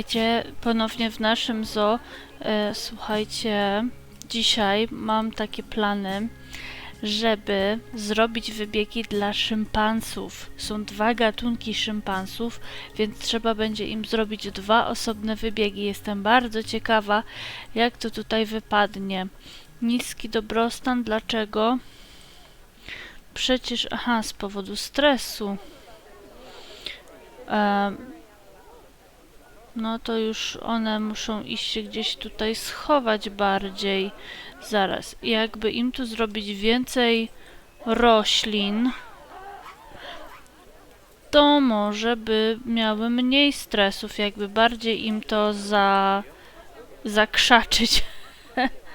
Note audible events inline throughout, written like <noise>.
Witajcie ponownie w naszym zoo. E, słuchajcie, dzisiaj mam takie plany, żeby zrobić wybiegi dla szympansów. Są dwa gatunki szympansów, więc trzeba będzie im zrobić dwa osobne wybiegi. Jestem bardzo ciekawa, jak to tutaj wypadnie. Niski dobrostan, dlaczego? Przecież, aha, z powodu stresu. Em, no to już one muszą iść się gdzieś tutaj schować bardziej. Zaraz, jakby im tu zrobić więcej roślin, to może by miały mniej stresów, jakby bardziej im to za... zakrzaczyć. <laughs>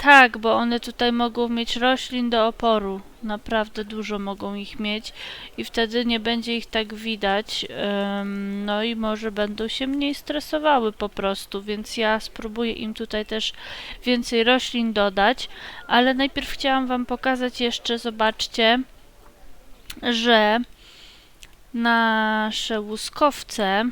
tak, bo one tutaj mogą mieć roślin do oporu. Naprawdę dużo mogą ich mieć i wtedy nie będzie ich tak widać. em, no i może będą się mniej stresowały po prostu, więc ja spróbuję im tutaj też więcej roślin dodać, ale najpierw chciałam Wam pokazać jeszcze, zobaczcie, że nasze łuskowce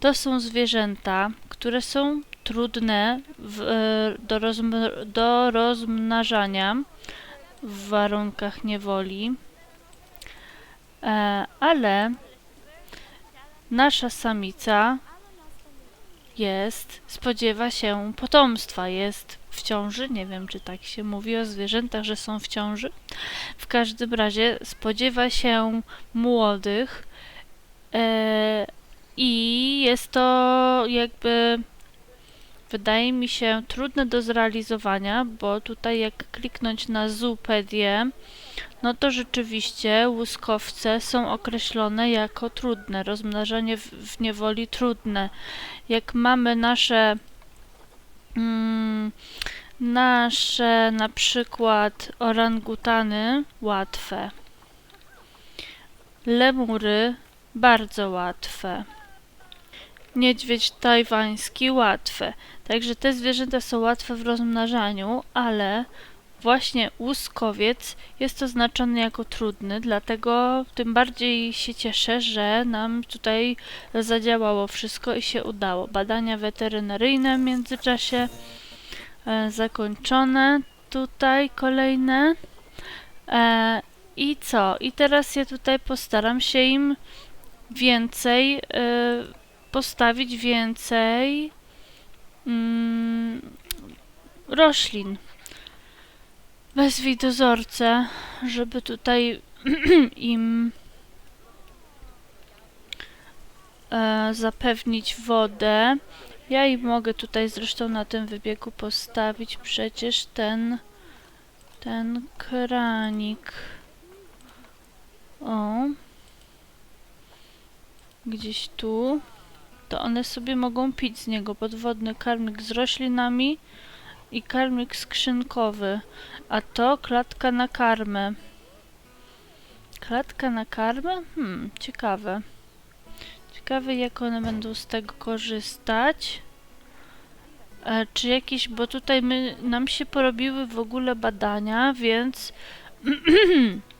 to są zwierzęta, które są trudne w, e, do, rozm- do rozmnażania w warunkach niewoli, e, ale nasza samica jest, spodziewa się potomstwa, jest w ciąży. Nie wiem, czy tak się mówi o zwierzętach, że są w ciąży. W każdym razie spodziewa się młodych e, i jest to jakby wydaje mi się trudne do zrealizowania, bo tutaj jak kliknąć na Zoopedię, no to rzeczywiście łuskowce są określone jako trudne, rozmnażanie w, niewoli trudne. Jak mamy nasze mm, nasze na przykład orangutany łatwe, lemury bardzo łatwe. Niedźwiedź tajwański łatwe. Także te zwierzęta są łatwe w rozmnażaniu, ale właśnie łuskowiec jest oznaczony jako trudny, dlatego tym bardziej się cieszę, że nam tutaj zadziałało wszystko i się udało. Badania weterynaryjne w międzyczasie e, zakończone. Tutaj kolejne. E, I co? I teraz ja tutaj postaram się im więcej, e, postawić więcej mm, roślin. Wezwij dozorcę, żeby tutaj <clears throat> im e, zapewnić wodę. Ja im mogę tutaj zresztą na tym wybiegu postawić przecież ten ten kranik. O. Gdzieś tu to one sobie mogą pić z niego podwodny karmik z roślinami i karmik skrzynkowy, a to klatka na karmę. Klatka na karmę? Hmm, ciekawe. Ciekawe jak one będą z tego korzystać. E, czy jakieś, bo tutaj my, nam się porobiły w ogóle badania, więc <clears throat>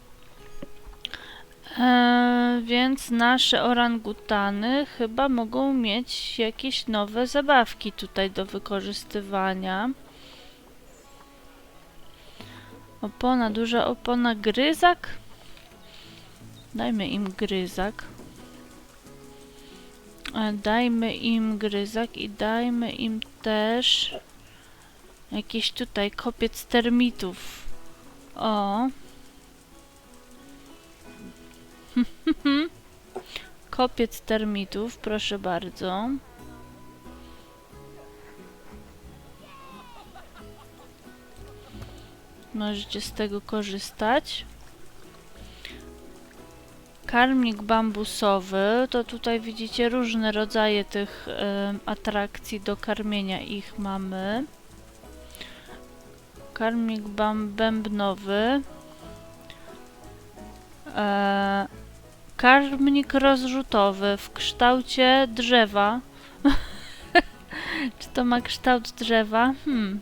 E, więc nasze orangutany chyba mogą mieć jakieś nowe zabawki tutaj do wykorzystywania. Opona, duża opona, gryzak? Dajmy im gryzak. E, Dajmy im gryzak i dajmy im też jakiś tutaj kopiec termitów. O. <laughs> Kopiec termitów, proszę bardzo. Możecie z tego korzystać. Karmnik bambusowy, to tutaj widzicie różne rodzaje tych em, atrakcji do karmienia ich mamy. Karmnik bębnowy. Eee, Karmnik rozrzutowy w kształcie drzewa. <laughs> Czy to ma kształt drzewa? Hmm.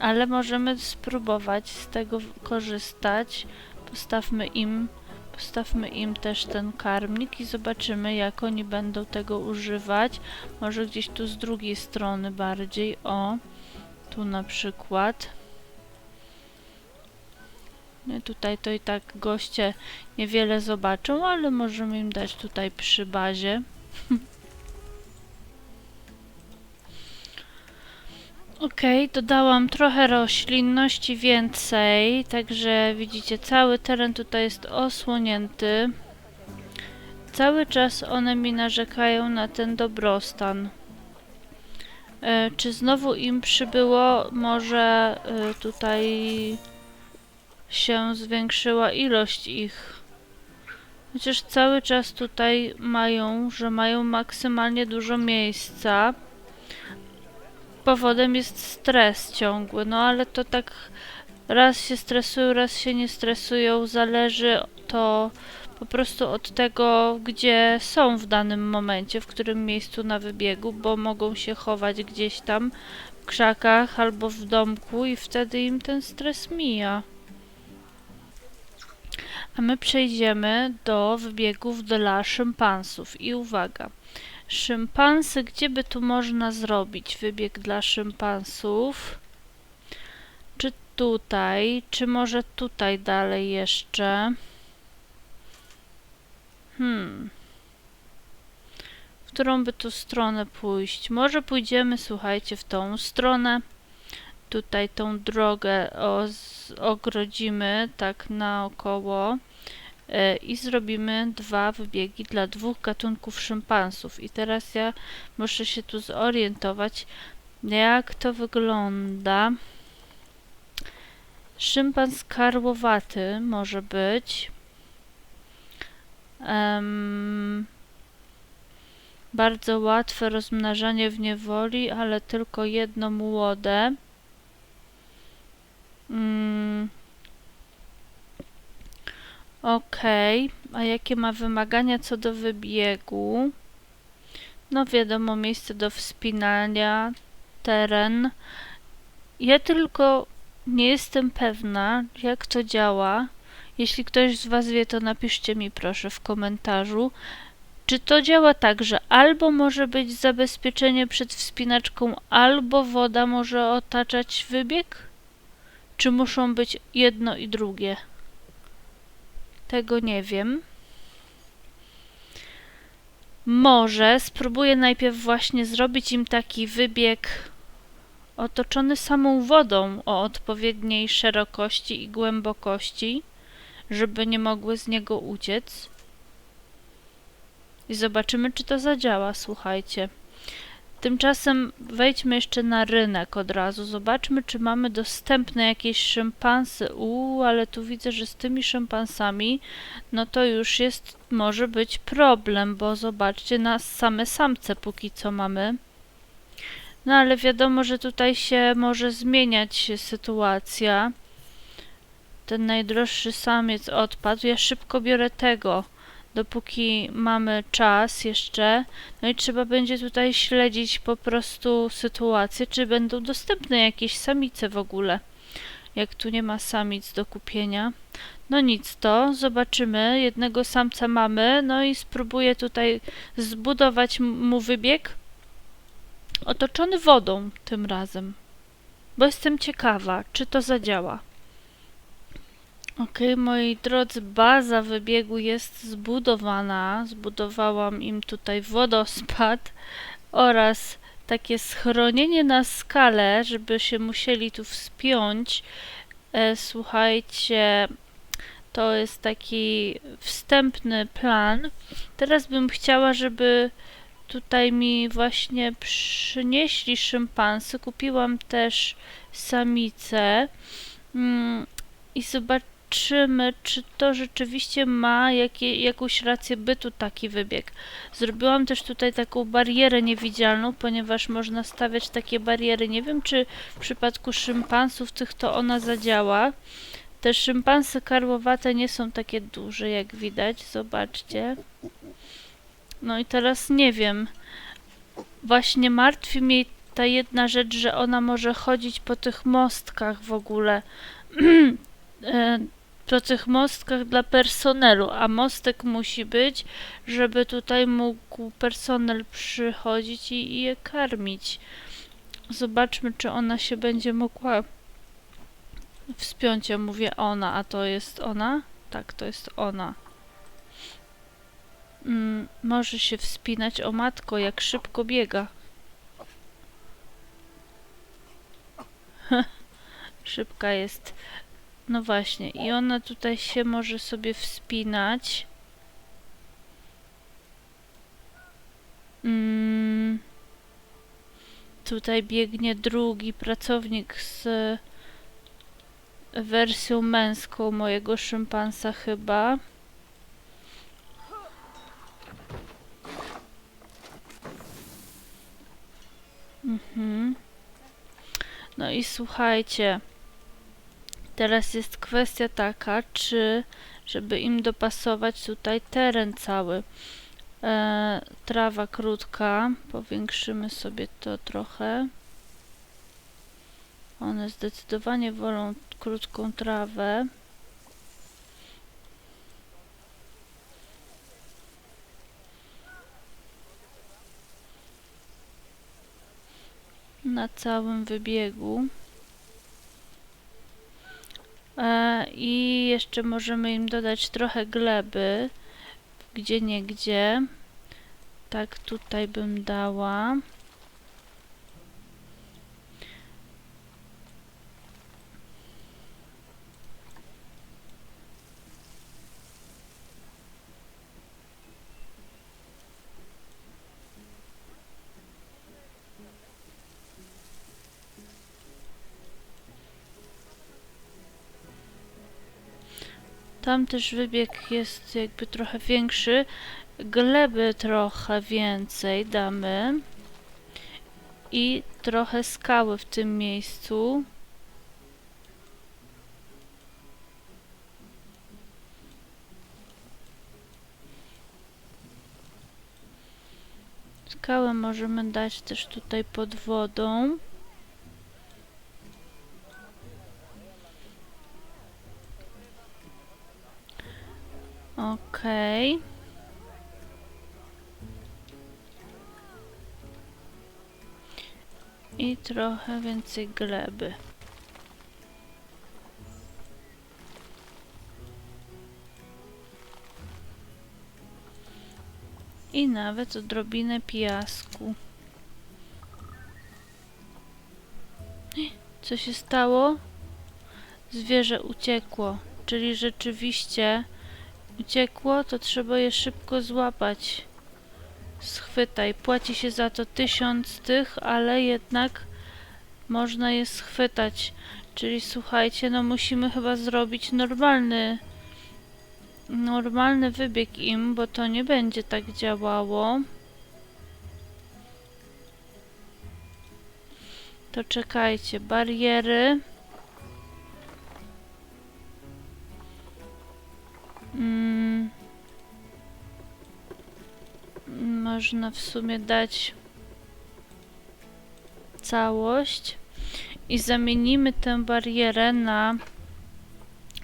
Ale możemy spróbować z tego korzystać. Postawmy im Postawmy im też ten karmnik i zobaczymy, jak oni będą tego używać. Może gdzieś tu z drugiej strony bardziej. O, tu na przykład. Tutaj to i tak goście niewiele zobaczą, ale możemy im dać tutaj przy bazie. <laughs> Okej, dodałam trochę roślinności więcej, także widzicie, cały teren tutaj jest osłonięty. Cały czas one mi narzekają na ten dobrostan. E, czy znowu im przybyło? Może e, tutaj się zwiększyła ilość ich. Chociaż cały czas tutaj mają, że mają maksymalnie dużo miejsca. Powodem jest stres ciągły, no ale to tak raz się stresują, raz się nie stresują, zależy to po prostu od tego, gdzie są w danym momencie, w którym miejscu na wybiegu, bo mogą się chować gdzieś tam w krzakach albo w domku i wtedy im ten stres mija. A my przejdziemy do wybiegów dla szympansów. I uwaga, szympansy, gdzie by tu można zrobić wybieg dla szympansów? Czy tutaj, czy może tutaj dalej jeszcze? Hmm. W którą by tu stronę pójść? Może pójdziemy, słuchajcie, w tą stronę. Tutaj tą drogę ogrodzimy tak naokoło e, i zrobimy dwa wybiegi dla dwóch gatunków szympansów. I teraz ja muszę się tu zorientować, jak to wygląda. Szympans karłowaty może być. Em, bardzo łatwe rozmnażanie w niewoli, ale tylko jedno młode. Mm. Okej, a jakie ma wymagania co do wybiegu? No wiadomo, miejsce do wspinania, teren. Ja tylko nie jestem pewna, jak to działa. Jeśli ktoś z Was wie, to napiszcie mi proszę w komentarzu. Czy to działa tak, że albo może być zabezpieczenie przed wspinaczką, albo woda może otaczać wybieg? Czy muszą być jedno i drugie? Tego nie wiem. Może spróbuję najpierw właśnie zrobić im taki wybieg otoczony samą wodą o odpowiedniej szerokości i głębokości, żeby nie mogły z niego uciec. I zobaczymy, czy to zadziała, słuchajcie. Tymczasem wejdźmy jeszcze na rynek od razu. Zobaczmy, czy mamy dostępne jakieś szympansy. Uuu, ale tu widzę, że z tymi szympansami, no to już jest, może być problem, bo zobaczcie, na same samce póki co mamy. No ale wiadomo, że tutaj się może zmieniać sytuacja. Ten najdroższy samiec odpadł. Ja szybko biorę tego dopóki mamy czas jeszcze. No i trzeba będzie tutaj śledzić po prostu sytuację, czy będą dostępne jakieś samice w ogóle. Jak tu nie ma samic do kupienia. No nic to, zobaczymy. Jednego samca mamy, no i spróbuję tutaj zbudować mu wybieg otoczony wodą tym razem. Bo jestem ciekawa, czy to zadziała. Ok, moi drodzy, baza wybiegu jest zbudowana. Zbudowałam im tutaj wodospad oraz takie schronienie na skalę, żeby się musieli tu wspiąć. E, słuchajcie, to jest taki wstępny plan. Teraz bym chciała, żeby tutaj mi właśnie przynieśli szympansy. Kupiłam też samicę. Mm, I zobacz, zobaczymy, czy to rzeczywiście ma jakie, jakąś rację bytu taki wybieg. Zrobiłam też tutaj taką barierę niewidzialną, ponieważ można stawiać takie bariery. Nie wiem, czy w przypadku szympansów tych to ona zadziała. Te szympansy karłowate nie są takie duże, jak widać. Zobaczcie. No i teraz nie wiem. Właśnie martwi mnie ta jedna rzecz, że ona może chodzić po tych mostkach w ogóle. <clears throat> E, po tych mostkach dla personelu, a mostek musi być, żeby tutaj mógł personel przychodzić i, i je karmić. Zobaczmy, czy ona się będzie mogła wspiąć. Ja mówię ona, a to jest ona? Tak, to jest ona. Mm, może się wspinać. O matko, jak szybko biega. <laughs> Szybka jest. No właśnie, i ona tutaj się może sobie wspinać. Mm. Tutaj biegnie drugi pracownik z wersją męską mojego szympansa chyba. Mhm. No i słuchajcie, teraz jest kwestia taka, czy żeby im dopasować tutaj teren cały. E, trawa krótka, powiększymy sobie to trochę. One zdecydowanie wolą krótką trawę. Na całym wybiegu. E, I jeszcze możemy im dodać trochę gleby, gdzie nie gdzie. Tak tutaj bym dała. Tam też wybieg jest jakby trochę większy. Gleby trochę więcej damy. I trochę skały w tym miejscu. Skałę możemy dać też tutaj pod wodą. Okej. I trochę więcej gleby. I nawet odrobinę piasku. <gasps> Co się stało? Zwierzę uciekło, czyli rzeczywiście uciekło, to trzeba je szybko złapać. Schwytaj. Płaci się za to tysiąc tych, ale jednak można je schwytać. Czyli słuchajcie, no musimy chyba zrobić normalny normalny wybieg im, bo to nie będzie tak działało. To czekajcie, bariery. Można w sumie dać całość i zamienimy tę barierę na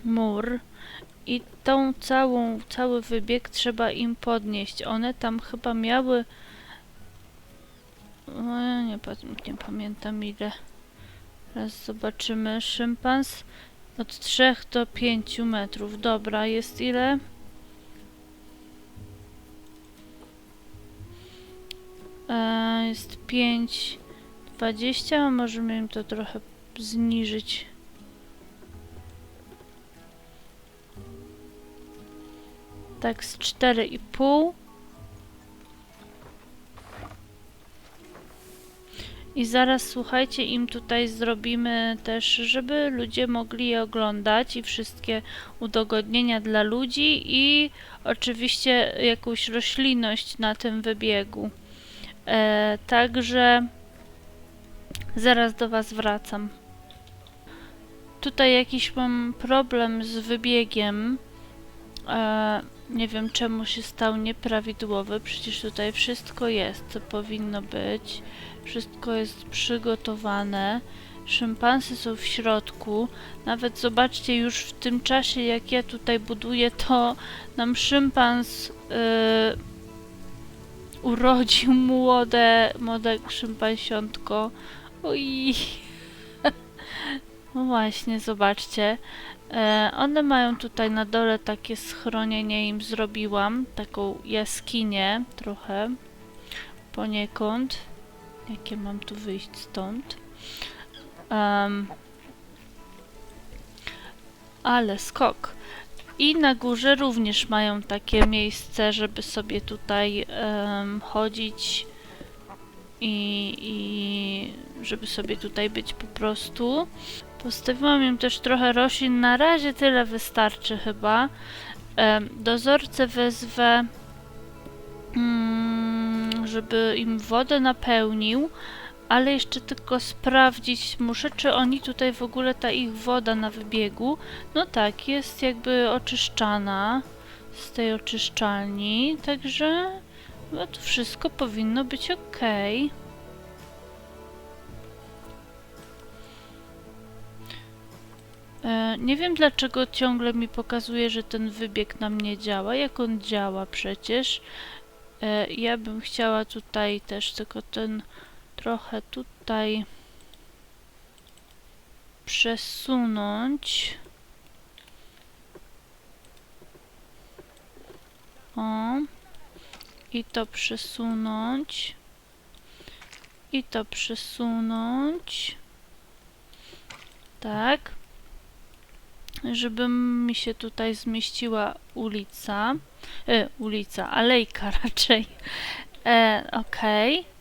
mur i tą całą, cały wybieg trzeba im podnieść. One tam chyba miały o, ja nie, nie pamiętam ile. Raz zobaczymy. Szympans od 3 do 5 metrów. Dobra, jest ile? Jest 5, 20, a możemy im to trochę zniżyć. Tak z 4,5. I zaraz słuchajcie, im tutaj zrobimy też, żeby ludzie mogli je oglądać i wszystkie udogodnienia dla ludzi i oczywiście jakąś roślinność na tym wybiegu. E, także zaraz do Was wracam. Tutaj jakiś mam problem z wybiegiem. E, Nie wiem czemu się stał nieprawidłowy. Przecież tutaj wszystko jest, co powinno być. Wszystko jest przygotowane. Szympansy są w środku. Nawet zobaczcie, już w tym czasie, jak ja tutaj buduję, to nam szympans yy, urodził młode, młode szympansiątko. Oj. <laughs> No właśnie, zobaczcie. E, one mają tutaj na dole takie schronienie im zrobiłam, taką jaskinię trochę poniekąd. Jakie mam tu wyjść stąd? Em, ale skok. I na górze również mają takie miejsce, żeby sobie tutaj em, chodzić i, i żeby sobie tutaj być po prostu. Postawiłam im też trochę roślin. Na razie tyle wystarczy chyba. Em, dozorcę wezwę, mm, żeby im wodę napełnił, ale jeszcze tylko sprawdzić muszę, czy oni tutaj w ogóle ta ich woda na wybiegu. No tak, jest jakby oczyszczana z tej oczyszczalni, także no to wszystko powinno być ok. E, Nie wiem dlaczego ciągle mi pokazuje, że ten wybieg nam nie działa. Jak on działa przecież? E, Ja bym chciała tutaj też tylko ten trochę tutaj przesunąć. O. I to przesunąć. I to przesunąć. Tak. Żeby mi się tutaj zmieściła ulica. E, ulica, alejka <laughs> raczej. E, Okej.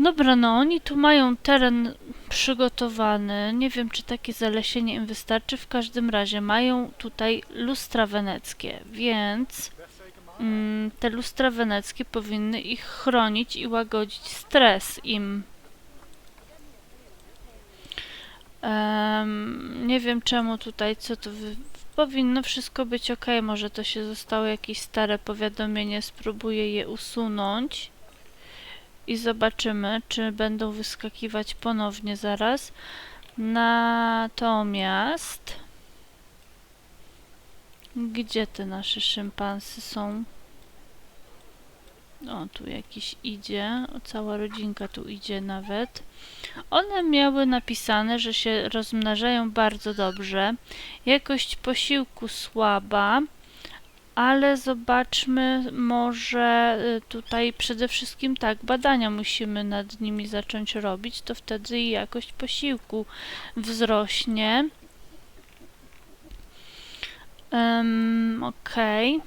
Dobra, no oni tu mają teren przygotowany. Nie wiem, czy takie zalesienie im wystarczy. W każdym razie mają tutaj lustra weneckie, więc mm, te lustra weneckie powinny ich chronić i łagodzić stres im. Em, nie wiem czemu tutaj, co to wy... powinno wszystko być ok. Może to się zostało jakieś stare powiadomienie, spróbuję je usunąć i zobaczymy, czy będą wyskakiwać ponownie zaraz. Natomiast gdzie te nasze szympansy są? O, tu jakiś idzie. O, cała rodzinka tu idzie nawet. One miały napisane, że się rozmnażają bardzo dobrze. Jakość posiłku słaba, ale zobaczmy, może y, tutaj przede wszystkim tak, badania musimy nad nimi zacząć robić, to wtedy i jakość posiłku wzrośnie. Um, Okej.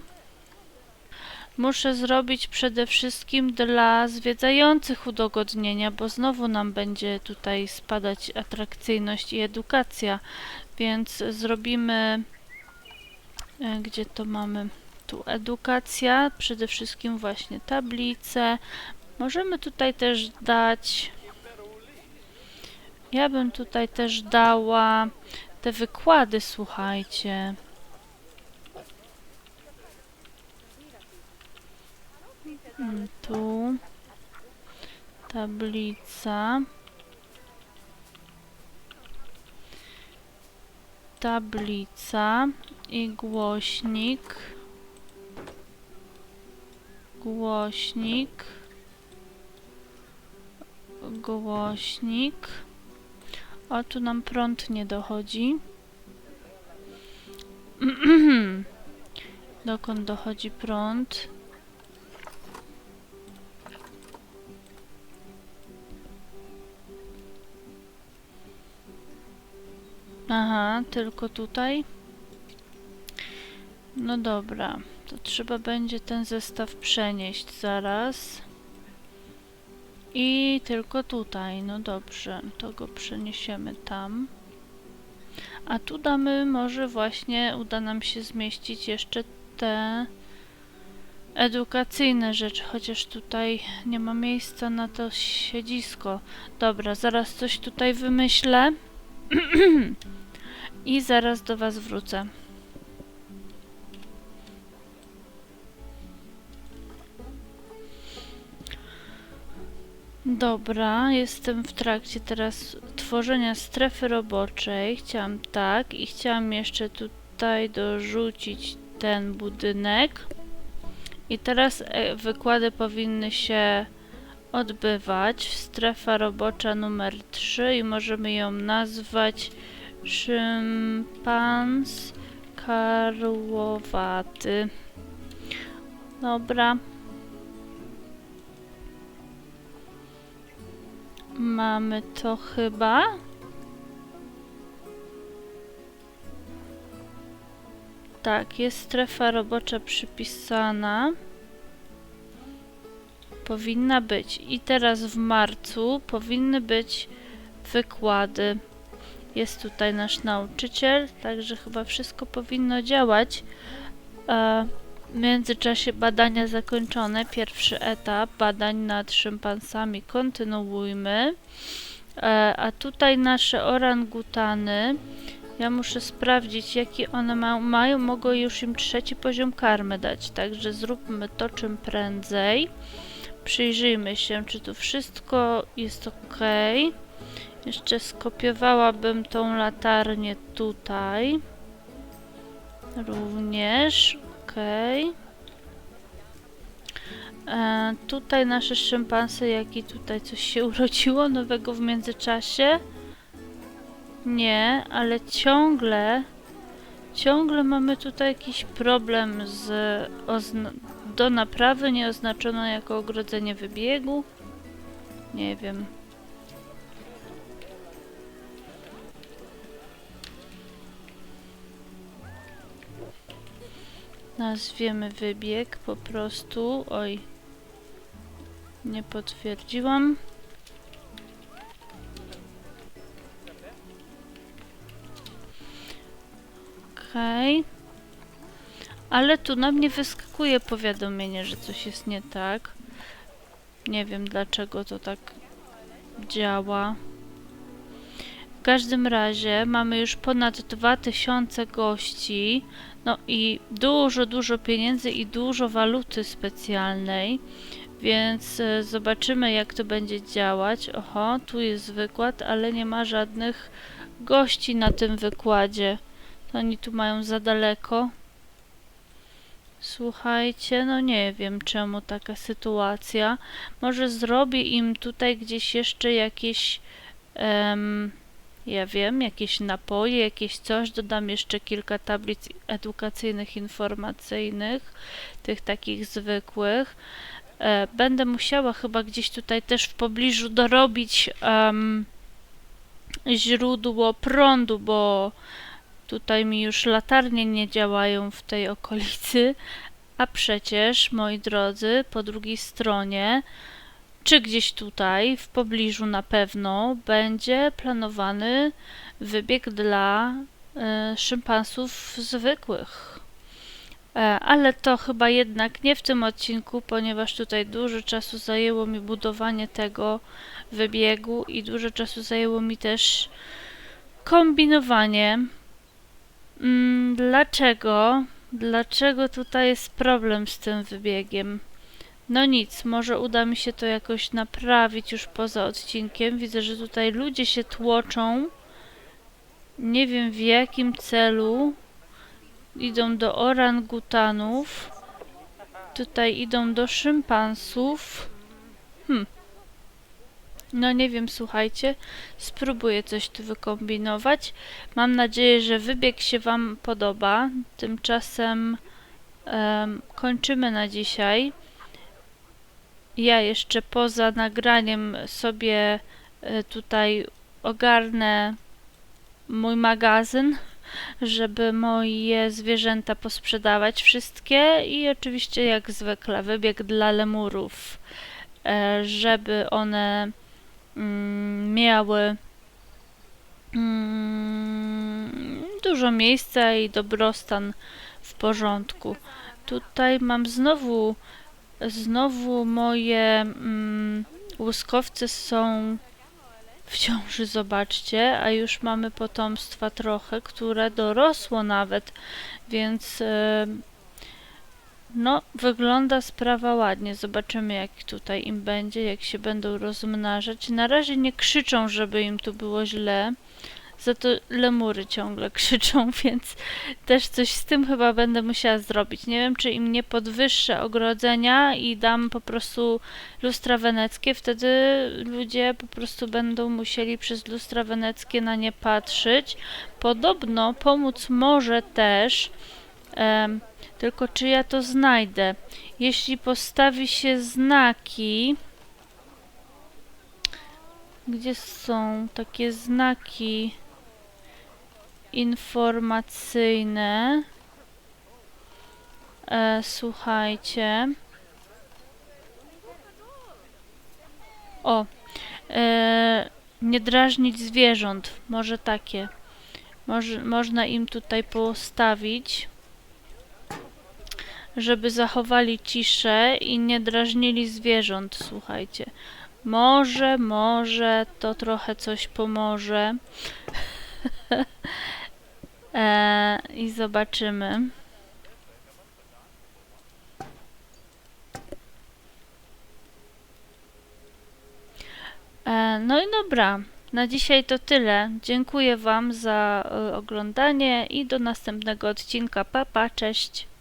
Muszę zrobić przede wszystkim dla zwiedzających udogodnienia, bo znowu nam będzie tutaj spadać atrakcyjność i edukacja, więc zrobimy. E, Gdzie to mamy? Tu edukacja, przede wszystkim właśnie tablice. Możemy tutaj też dać. Ja bym tutaj też dała te wykłady, słuchajcie. Mm, Tu tablica. Tablica i głośnik. Głośnik. Głośnik. O, tu nam prąd nie dochodzi. <clears throat> Dokąd dochodzi prąd? Aha, tylko tutaj. No dobra, to trzeba będzie ten zestaw przenieść zaraz. I tylko tutaj, no dobrze, to go przeniesiemy tam. A tu damy, może właśnie uda nam się zmieścić jeszcze te edukacyjne rzeczy, chociaż tutaj nie ma miejsca na to siedzisko. Dobra, zaraz coś tutaj wymyślę. <clears throat> I zaraz do Was wrócę. Dobra, jestem w trakcie teraz tworzenia strefy roboczej. Chciałam tak i chciałam jeszcze tutaj dorzucić ten budynek. I teraz e, wykłady powinny się odbywać. Strefa robocza numer 3 i możemy ją nazwać szympans karłowaty. Dobra. Mamy to chyba. Tak, jest strefa robocza przypisana. Powinna być. I teraz w marcu powinny być wykłady. Jest tutaj nasz nauczyciel, także chyba wszystko powinno działać. E, w międzyczasie badania zakończone. Pierwszy etap badań nad szympansami kontynuujmy. E, a tutaj nasze orangutany. Ja muszę sprawdzić, jaki one ma, mają. Mogę już im trzeci poziom karmy dać, także zróbmy to czym prędzej. Przyjrzyjmy się, czy tu wszystko jest ok. Jeszcze skopiowałabym tą latarnię tutaj. Również. Ok. E, tutaj nasze szympansy, jaki tutaj coś się <laughs> urodziło nowego w międzyczasie? Nie, ale ciągle, ciągle mamy tutaj jakiś problem z do naprawy nie oznaczono jako ogrodzenie wybiegu. Nie wiem. Nazwiemy wybieg po prostu. Oj. Nie potwierdziłam. Okej. Ale tu na mnie wyskakuje powiadomienie, że coś jest nie tak. Nie wiem dlaczego to tak działa. W każdym razie mamy już ponad 2000 gości. No i dużo, dużo pieniędzy i dużo waluty specjalnej. Więc e, zobaczymy jak to będzie działać. Oho, tu jest wykład, ale nie ma żadnych gości na tym wykładzie. Oni tu mają za daleko. Słuchajcie, no nie wiem czemu taka sytuacja. Może zrobię im tutaj gdzieś jeszcze jakieś, em, ja wiem, jakieś napoje, jakieś coś. Dodam jeszcze kilka tablic edukacyjnych, informacyjnych, tych takich zwykłych. E, będę musiała chyba gdzieś tutaj też w pobliżu dorobić em, źródło prądu, bo Tutaj mi już latarnie nie działają w tej okolicy, a przecież, moi drodzy, po drugiej stronie, czy gdzieś tutaj, w pobliżu na pewno, będzie planowany wybieg dla y, szympansów zwykłych. E, ale to chyba jednak nie w tym odcinku, ponieważ tutaj dużo czasu zajęło mi budowanie tego wybiegu i dużo czasu zajęło mi też kombinowanie Mm, dlaczego? Dlaczego tutaj jest problem z tym wybiegiem? No nic, może uda mi się to jakoś naprawić już poza odcinkiem. Widzę, że tutaj ludzie się tłoczą. Nie wiem w jakim celu. Idą do orangutanów. Tutaj idą do szympansów. Hmm. No nie wiem, słuchajcie, spróbuję coś tu wykombinować. Mam nadzieję, że wybieg się Wam podoba. Tymczasem um, kończymy na dzisiaj. Ja jeszcze poza nagraniem sobie y, tutaj ogarnę mój magazyn, żeby moje zwierzęta posprzedawać wszystkie i oczywiście jak zwykle wybieg dla lemurów, y, żeby one Mm, miały mm, dużo miejsca i dobrostan w porządku. Tutaj mam znowu, znowu moje mm, łuskowce są w ciąży, zobaczcie, a już mamy potomstwa trochę, które dorosło nawet, więc No, wygląda sprawa ładnie. Zobaczymy, jak tutaj im będzie, jak się będą rozmnażać. Na razie nie krzyczą, żeby im tu było źle. Za to lemury ciągle <laughs> krzyczą, więc też coś z tym chyba będę musiała zrobić. Nie wiem, czy im nie podwyższę ogrodzenia i dam po prostu lustra weneckie. Wtedy ludzie po prostu będą musieli przez lustra weneckie na nie patrzeć. Podobno pomóc może też. em, tylko czy ja to znajdę? Jeśli postawi się znaki. Gdzie są takie znaki informacyjne? E, słuchajcie. O, e, nie drażnić zwierząt. Może takie. Może, można im tutaj postawić żeby zachowali ciszę i nie drażnili zwierząt, słuchajcie. Może, może to trochę coś pomoże. E, I zobaczymy. E, no i dobra. Na dzisiaj to tyle. Dziękuję Wam za e, oglądanie i do następnego odcinka. Papa, pa, cześć.